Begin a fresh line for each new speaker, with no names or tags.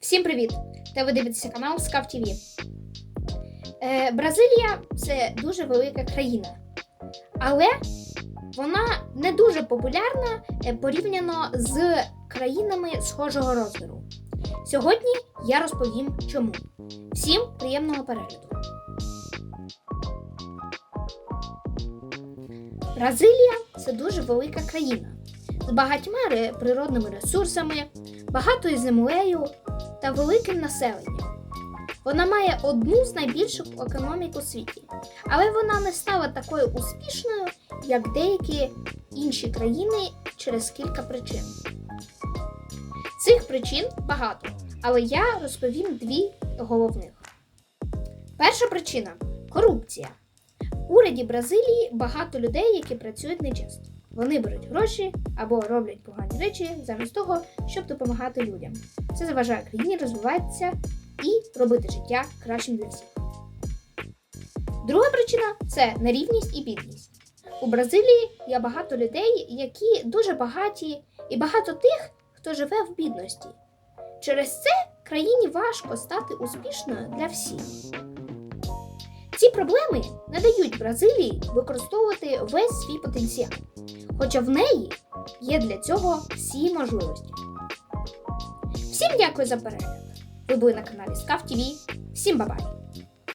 Всім привіт! Та ви дивитеся канал Скав ТВ. Е, Бразилія це дуже велика країна, але вона не дуже популярна е, порівняно з країнами схожого розміру. Сьогодні я розповім чому. Всім приємного перегляду. Бразилія це дуже велика країна з багатьма природними ресурсами, багатою землею та великим населенням. Вона має одну з найбільших економік у світі, але вона не стала такою успішною, як деякі інші країни через кілька причин. Цих причин багато, але я розповім дві головних. Перша причина корупція. В уряді Бразилії багато людей, які працюють нечесно. Вони беруть гроші або роблять погані речі замість того, щоб допомагати людям. Це заважає країні розвиватися і робити життя кращим для всіх. Друга причина це нерівність і бідність. У Бразилії є багато людей, які дуже багаті, і багато тих, хто живе в бідності. Через це країні важко стати успішною для всіх. Ці проблеми не дають Бразилії використовувати весь свій потенціал, хоча в неї є для цього всі можливості. Всім дякую за перегляд. Ви були на каналі Скав ТВ. Всім бабай!